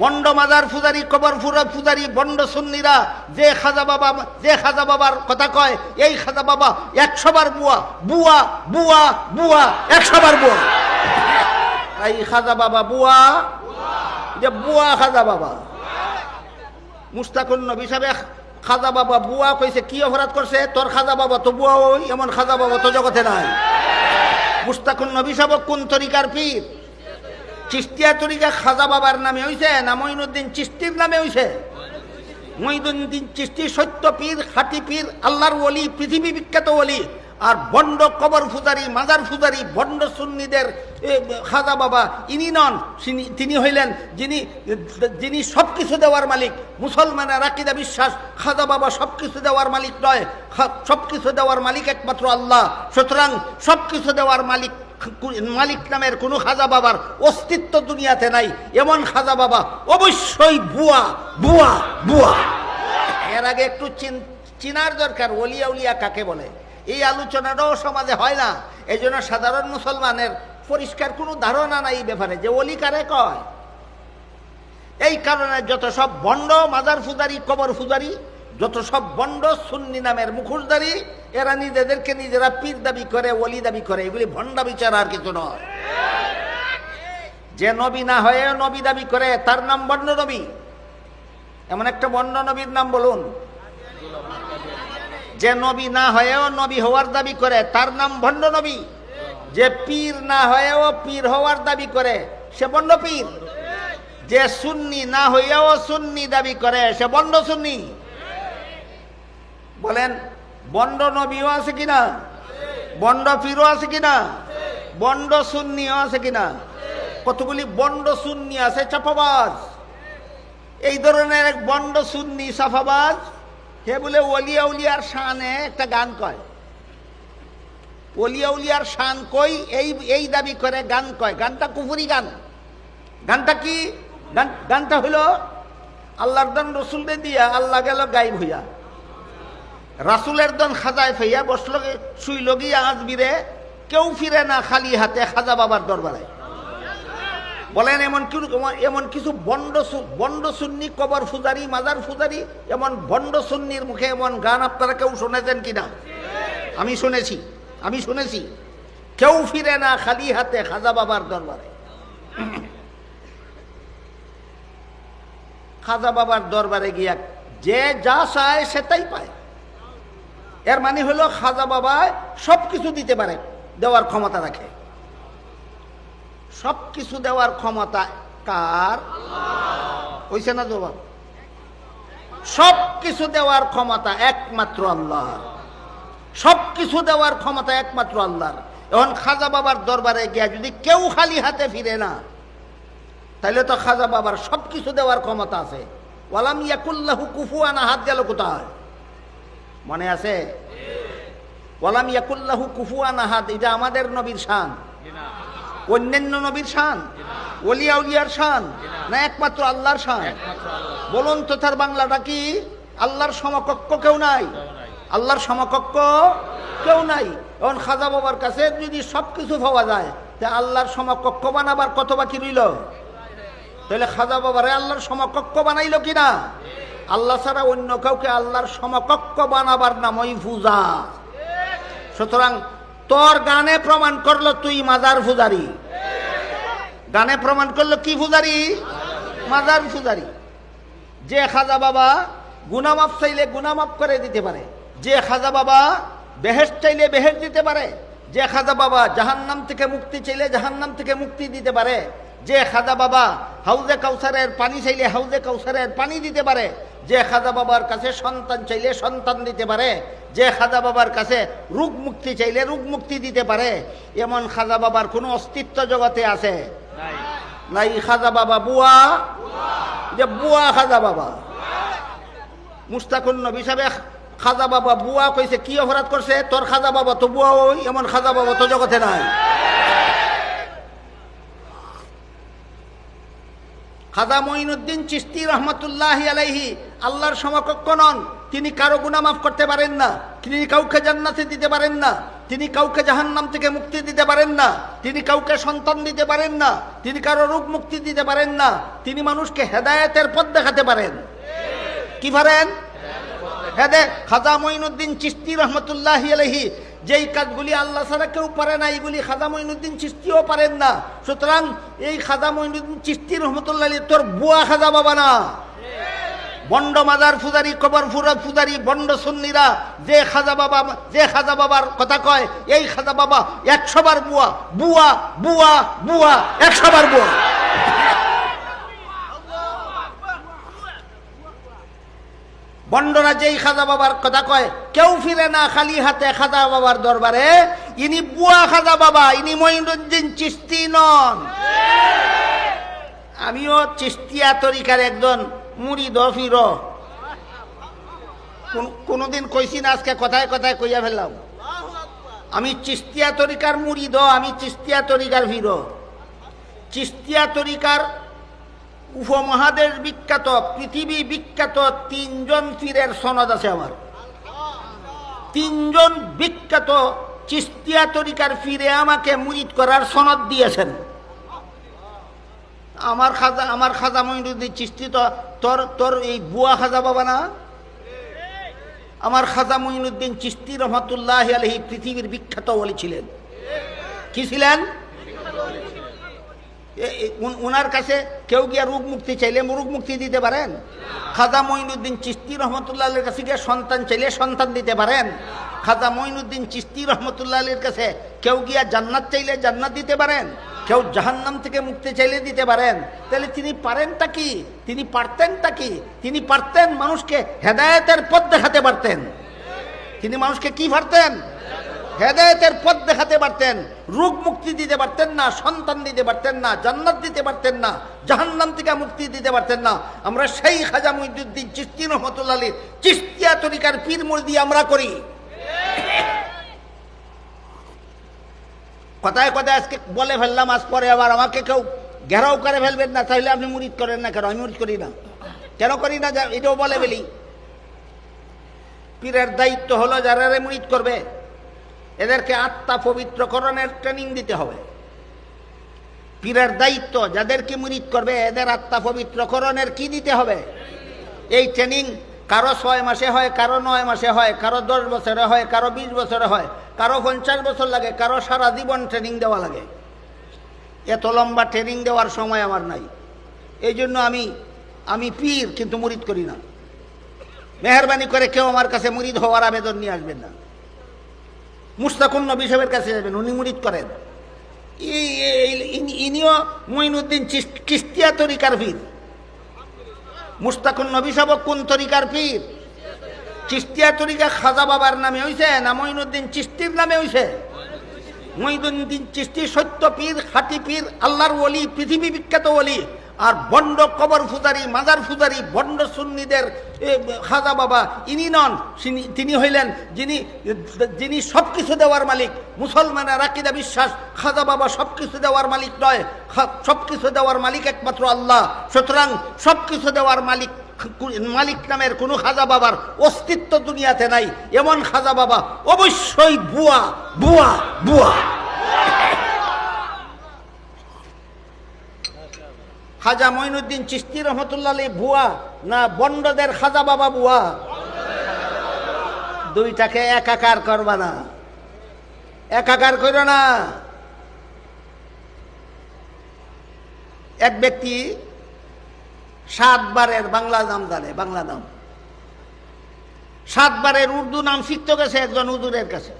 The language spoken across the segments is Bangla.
বন্ড মাজার ফুজারি কবর ফুরা ফুজারি বন্ড সুন্নিরা, যে খাজা বাবা, যে খাজা বাবার কথা কয়, এই খাজা বাবা একশো বার বুয়া বুয়া বুয়া বুয়া একশো বার বুয়া। এই খাজা বাবা বুয়া, যে বুয়া খাজা বাবা। মুস্তাকুন নবী সাহেব খাজা বাবা বুয়া কইছে, কি অপরাধ করছে? তোর খাজা বাবা তো বুয়া ওই এমন খাজা বাবা তো জগতে নাই। মুস্তাকুন নবী সাহেব কোন তরিকার পীর? চিস্তিয়া তরিকা খাজা বাবার নামে হইছে, না মঈনুদ্দিন চিস্তির নামে হইছে? মঈনুদ্দিন চিস্তি সত্য পীর, খাটি পীর, আল্লাহর ওলি, পৃথিবী বিখ্যাত ওলি, আর বন্ড কবর ফুজারি, মাজার ফুজারি, বন্ড সুন্নিদের খাজা বাবা, ইনি নন তিনি- তিনি হইলেন যিনি যিনি সব কিছু দেওয়ার মালিক, মুসলমানের আকিদা বিশ্বাস, খাজা বাবা সব কিছু দেওয়ার মালিক নয় সব কিছু দেওয়ার মালিক একমাত্র আল্লাহ, সুতরাং সব কিছু দেওয়ার মালিক মালিক নামের কোনো খাজা বাবার অস্তিত্ব দুনিয়াতে নাই, এমন খাজা বাবা অবশ্যই বুয়া বুয়া বুয়া। এর আগে একটু চিন- চিনার দরকার, ওলিয়া উলিয়া কাকে বলে? এই আলোচনাটাও সমাজে হয় না। এই সাধারণ মুসলমানের পরিষ্কার কোনো ধারণা নাই এই ব্যাপারে, যে অলি কারে কয়? এই কারণে যত সব বন্ড, মাজার ফুজারি, কবর ফুজারি যত সব বন্ড সুন্নি নামের মুখোশদারি এরা নিজেদেরকে নিজেরা পীর দাবি করে, ওলি দাবি করে। এগুলি ভণ্ডা বিচার আর কিছু নয়। যে নবী না হয়ে নবী দাবি করে, তার নাম বন্ড নবী। এমন একটা বন্ড নবীর নাম বলুন। যে নবী না হয়েও নবী হওয়ার দাবি করে, তার নাম ভণ্ড নবী। যে পীর না হয়েও পীর হওয়ার দাবি করে, সে বন্ড পীর। যে সুন্নি না হইয়াও সুন্নি দাবি করে, সে বন্ড সুন্নি। বলেন, বন্ড নবীও আছে কিনা? বন্ড পীরও আছে কিনা? বন্ড সুন্নিও আছে কিনা? কতগুলি বন্ড সুন্নি আছে? চাপাবাজ। এই ধরনের এক বন্ড সুন্নি সাফাবাজ হে বলে ওলিয়া উলিয়ার শানে একটা গান কয়। ওলিয়া উলিয়ার শান কই? এই এই দাবি করে গান কয়। গানটা কুফুরি গান। গানটা কি? গানটা হইল আল্লাহর দন রসুলদের দিয়া আল্লাহ গেল গাইব হইয়া। রাসুলের দন খাজায় ফেইয়া বসল শুইল গিয়া আজবিরে কেউ ফিরে না খালি হাতে খাজা বাবার দরবারে। বলেন, এমন কি এমন কিছু বন্ড বন্ড সুন্নি, কবর ফুজারি, মাজার ফুজারি, এমন বন্ড সুন্নির মুখে এমন গান আপনারা কেউ শুনেছেন কিনা? আমি শুনেছি আমি শুনেছি। কেউ ফিরে না খালি হাতে খাজা বাবার দরবারে। খাজা বাবার দরবারে গিয়া যে যা চায় সেটাই পায়। এর মানে হলো খাজা বাবা সব কিছু দিতে পারে দেওয়ার ক্ষমতা রাখে। সব কিছু দেওয়ার ক্ষমতা কার? হইছে না জবাব? সব কিছু দেওয়ার ক্ষমতা একমাত্র আল্লাহ সব কিছু দেওয়ার ক্ষমতা একমাত্র আল্লাহর। এখন খাজা বাবার দরবারে গিয়া যদি কেউ খালি হাতে ফিরে না তাহলে তো খাজা বাবার সব কিছু দেওয়ার ক্ষমতা আছে। ওয়ালাম ইয়াকুল্লাহু কুফুয়ানা হাত গেল কোথায়? মনে আছে? ওয়ালাম ইয়াকুল্লাহু কুফুয়ানা হাত এটা আমাদের নবীর শান। অন্যান্য নবীর শান ওলিয়া উলিয়ার শান, না একমাত্র আল্লাহর শান? বলুন তো তার বাংলাটা কি? আল্লাহর সমকক্ষ কেউ নাই? আল্লাহর সমকক্ষ কেউ নাই? এখন খাজা বাবার কাছে যদি সব কিছু পাওয়া যায়, তা আল্লাহর সমকক্ষ বানাবার কত বাকি রইল? তাহলে খাজা বাবারে আল্লাহর সমকক্ষ বানাইলো কিনা? আল্লাহ ছাড়া অন্য কাউকে আল্লাহর সমকক্ষ বানাবার নামই পূজা সুতরাং তোর গানে প্রমাণ করল তুই মাজার ফুজারি। গানে প্রমাণ করল কি ফুজারি? মাজার ফুজারি। যে খাজা বাবা গুনামাপ চাইলে গুনামাপ করে দিতে পারে। যে খাজা বাবা বেহেস চাইলে বেহেস দিতে পারে। যে খাজা বাবা জাহান্নাম থেকে মুক্তি চাইলে জাহান্নাম থেকে মুক্তি দিতে পারে। যে খাজা বাবা হাউজে কাউসারের পানি চাইলে হাউজে কাউসারের পানি দিতে পারে। যে খাজা বাবার কাছে সন্তান চাইলে সন্তান দিতে পারে। যে খাজা বাবার কাছে রোগ মুক্তি চাইলে রোগ মুক্তি দিতে পারে এমন খাজা বাবার কোনো অস্তিত্ব জগতে আছে? নাই। খাজা বাবা বুয়া? যে বুয়া খাজা বাবা। মুস্তাকুন নবী সাহেব খাজা বাবা বুয়া কইছে কি অপরাধ করছে? তোর খাজা বাবা তো বুয়া ওই এমন খাজা বাবা তো জগতে নাই। খাজা মঈনুদ্দিন চিস্তি রহমতুল্লাহ আলাইহি আল্লাহর সমকক্ষ নন। তিনি কারও গুণা মাফ করতে পারেন না। তিনি কাউকে জান্নাতে দিতে পারেন না। তিনি কাউকে জাহান্নাম থেকে মুক্তি দিতে পারেন না। তিনি কাউকে সন্তান দিতে পারেন না। তিনি কারও রোগ মুক্তি দিতে পারেন না। তিনি মানুষকে হেদায়েতের পথ দেখাতে পারেন। কি পারেন? হেদে খাজা মঈনুদ্দিন চিস্তি রহমতুল্লাহ আলহি যেই কাজগুলি আল্লাহ ছাড়া কেউ পারে না, এইগুলি খাজা মঈনুদ্দিন চিস্তিও পারেন না। সুতরাং এই খাজা মঈনুদ্দিন চিস্তি রহমতুল্লাহ তোর বুয়া খাজা বাবা না। বন্ড মাজার ফুজারি কবর ফুরা ফুজারি বন্ড সুন্নিরা, যে খাজা বাবা, যে খাজা বাবার কথা কয়, এই খাজা বাবা একশো বার বুয়া বুয়া বুয়া বুয়া একশো বার বুয়া। বন্ডরা যেই খাজা বাবার কথা কয়, কেউ ফিরে না খালি হাতে খাজা বাবার দরবারে, ইনি বুয়া খাজা বাবা, ইনি মঈনুদ্দিন চিস্তি নন। আমিও চিস্তিয়া তরিকার একজন মুড়ি দফির কোনোদিন কইছি না আজকে কথায় কথায় কইয়া ফেললাম। আমি চিস্তিয়া তরিকার মুড়ি দ, আমি চিস্তিয়া তরিকার ফির চিস্তিয়া তরিকার উপমহাদেশ বিখ্যাত, পৃথিবী বিখ্যাত তিনজন পীরের সনদ আছে আমার। তিনজন বিখ্যাত চিস্তিয়া তরিকার ফিরে আমাকে মুরিদ করার সনদ দিয়েছেন। আমার খাজা আমার খাজা মঈনুদ্দিন চিস্তি তো তোর তোর এই বুয়া খাজা বাবা না? আমার খাজা মঈনুদ্দিন চিস্তি রহমতুল্লাহ আলহি পৃথিবীর বিখ্যাত বলি ছিলেন। কি ছিলেন? উনার কাছে কেউ গিয়া রোগ মুক্তি চাইলে রোগ মুক্তি দিতে পারেন? খাজা মঈনুদ্দিন চিস্তি রহমতুল্লাহের কাছে গিয়ে সন্তান চাইলে সন্তান দিতে পারেন? খাজা মঈনুদ্দিন চিস্তি রহমতুল্লাহের কাছে কেউ গিয়া জান্নাত চাইলে জান্নাত দিতে পারেন? কেউ জাহান্নাম থেকে মুক্তি চাইলে দিতে পারেন। তাহলে তিনি পারেনটা কি? তিনি পারতেনটা কি? তিনি পারতেন মানুষকে হেদায়েতের পথ দেখাতে পারতেন। তিনি মানুষকে কি পারতেন? হেদায়েতের পথ দেখাতে পারতেন। রোগ মুক্তি দিতে পারতেন না, সন্তান দিতে পারতেন না, জান্নাত দিতে পারতেন না, জাহান্নাম থেকে মুক্তি দিতে পারতেন না। আমরা সেই খাজা মহিদুদ্দিন চিস্তি রহমতুল্লাহ চিস্তিয়া তরিকার পীর মুরদি আমরা করি। কথায় কথায় আজকে বলে ফেললাম, আজ পরে আবার আমাকে কেউ ঘেরাও করে ফেলবেন না, তাহলে আপনি মুরিদ করেন না কেন? আমি মুরিদ করি না। কেন করি না? এটাও বলে ফেলি। পীরের দায়িত্ব হলো যারা মুরিদ করবে, এদেরকে আত্মা পবিত্রকরণের ট্রেনিং দিতে হবে। পীরের দায়িত্ব যাদেরকে মুরিদ করবে, এদের আত্মা পবিত্রকরণের কি দিতে হবে? এই ট্রেনিং কারও ছয় মাসে হয়, কারও নয় মাসে হয়, কারও দশ বছরে হয়, কারও বিশ বছরে হয়। কারও পঞ্চাশ বছর লাগে, কারও সারা জীবন ট্রেনিং দেওয়া লাগে। এত লম্বা ট্রেনিং দেওয়ার সময় আমার নাই। এই জন্য আমি আমি পীর, কিন্তু মুরিদ করি না। মেহরবানি করে কেউ আমার কাছে মুরিদ হওয়ার আবেদন নিয়ে আসবেন না। মুস্তাকুন নবী সাহেবের কাছে যাবেন, উনি মুরিদ করেন। ইনিও মঈনুদ্দিন কিস্তিয়া তরিকার পীর। মুস্তাকুন নবী সাহেব কোন তরিকার পীর? চিস্তিয়া তরিকা খাজা বাবার নামে হইছে, না মঈনুদ্দিন চিস্তির নামে হইছে? মঈনুদ্দিন চিস্তি সত্য পীর, খাটি পীর, আল্লাহর ওলি, পৃথিবী বিখ্যাত ওলি, আর বন্ড কবর ফুজারি, মাজার ফুজারি, বন্ড সুন্নিদের খাজা বাবা, ইনি নন তিনি- হইলেন যিনি যিনি সব কিছু দেওয়ার মালিক, মুসলমানের আকিদা বিশ্বাস, খাজা বাবা সব কিছু দেওয়ার মালিক নয় সব কিছু দেওয়ার মালিক একমাত্র আল্লাহ, সুতরাং সব কিছু দেওয়ার মালিক মালিক নামের কোনো খাজা বাবার অস্তিত্ব দুনিয়াতে নাই, এমন খাজা বাবা অবশ্যই বুয়া বুয়া বুয়া। খাজা মঈনুদ্দিন চিস্তি রহমতুল্লাহ বুয়া না বন্ডদের খাজা বাবা বুয়া? দুইটাকে একাকার করবা না। একাকার করো না। এক ব্যক্তি সাতবারের বাংলা নাম জানে, বাংলা নাম। সাতবারের উর্দু নাম শিখতে গেছে একজন উজুরের কাছে।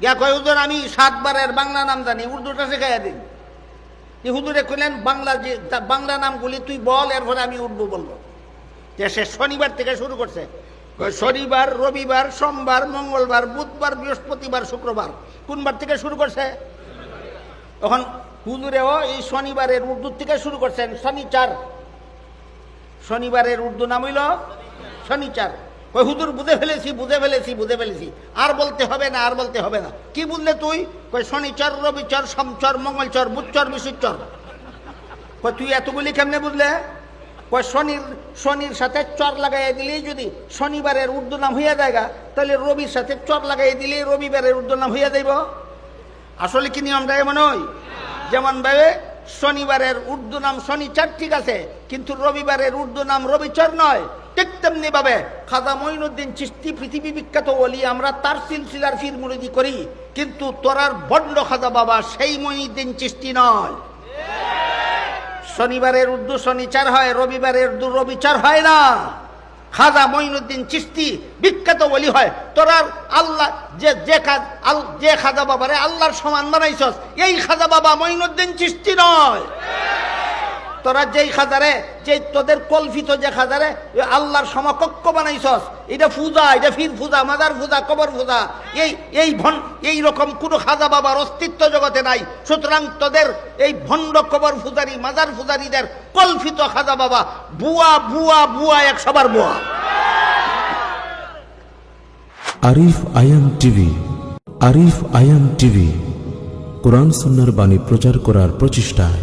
গিয়া কয়, হুজুর, আমি সাতবারের বাংলা নাম জানি, উর্দুটা শেখাইয়া দিন। যে হুজুরে কইলেন, বাংলা যে বাংলা নামগুলি তুই বল, এরপরে আমি উর্দু বলব। যে সে শনিবার থেকে শুরু করছে। শনিবার, রবিবার, সোমবার, মঙ্গলবার, বুধবার, বৃহস্পতিবার, শুক্রবার, কোনবার থেকে শুরু করছে? তখন হুজুরেও এই শনিবারের উর্দুর থেকে শুরু করছেন শনিচার শনিবারের উর্দু নাম হইল শনিচার। কই, হুজুর, বুঝে ফেলেছি বুঝে ফেলেছি বুঝে ফেলেছি। আর বলতে হবে না, আর বলতে হবে না। কি বুঝলে তুই? কই, শনিচর, রবিচর, সোমচর, মঙ্গলচর, বুধচর বিশুচর কই, তুই এতগুলি কেমনে বুঝলে? কয় শনির শনির সাথে চর লাগাইয়া দিলেই যদি শনিবারের উর্দু নাম হইয়া যায়গা তাহলে রবির সাথে চর লাগাইয়া দিলেই রবিবারের উর্দু নাম হইয়া যাইব। আসলে কি নিয়মটা এমন হয়? যেমন ভাবে শনিবারের উর্দু নাম শনিচার ঠিক আছে, কিন্তু রবিবারের উর্দু নাম রবিচর নয়। ঠিক তেমনি ভাবে খাজা মঈনুদ্দিন চিস্তি পৃথিবী বিখ্যাত বলি আমরা তার সিলসিলার ফির মুরিদি করি, কিন্তু তোরার বন্ড খাজা বাবা সেই মঈনুদ্দিন চিস্তি নয়। শনিবারের উর্দু শনিচার হয়, রবিবারের উর্দু রবিচার হয় না। খাজা মঈনুদ্দিন চিস্তি বিখ্যাত বলি হয়। তোরার আল্লাহ যে যে খাজ আল যে খাজা বাবারে আল্লাহর সমান বানাইছস, এই খাজা বাবা মঈনুদ্দিন চিস্তি নয়। তোরা যেই খাজারে যে তোদের কল্পিত যে খাজারে আল্লাহর সমকক্ষ বানাইছস। এটা পূজা এটা ফির পূজা মাদার পূজা কবর পূজা এই এই ভন, এই রকম কোনো খাজা বাবার অস্তিত্ব জগতে নাই। সুতরাং তোদের এই ভণ্ড কবর পূজারি মাদার পূজারীদের কল্পিত খাজা বাবা, বুয়া বুয়া বুয়া, এক সবার বুয়া। আরিফ আয়াম টিভি, আরিফ আয়াম টিভি, কোরআন সুন্নার বাণী প্রচার করার প্রচেষ্টায়।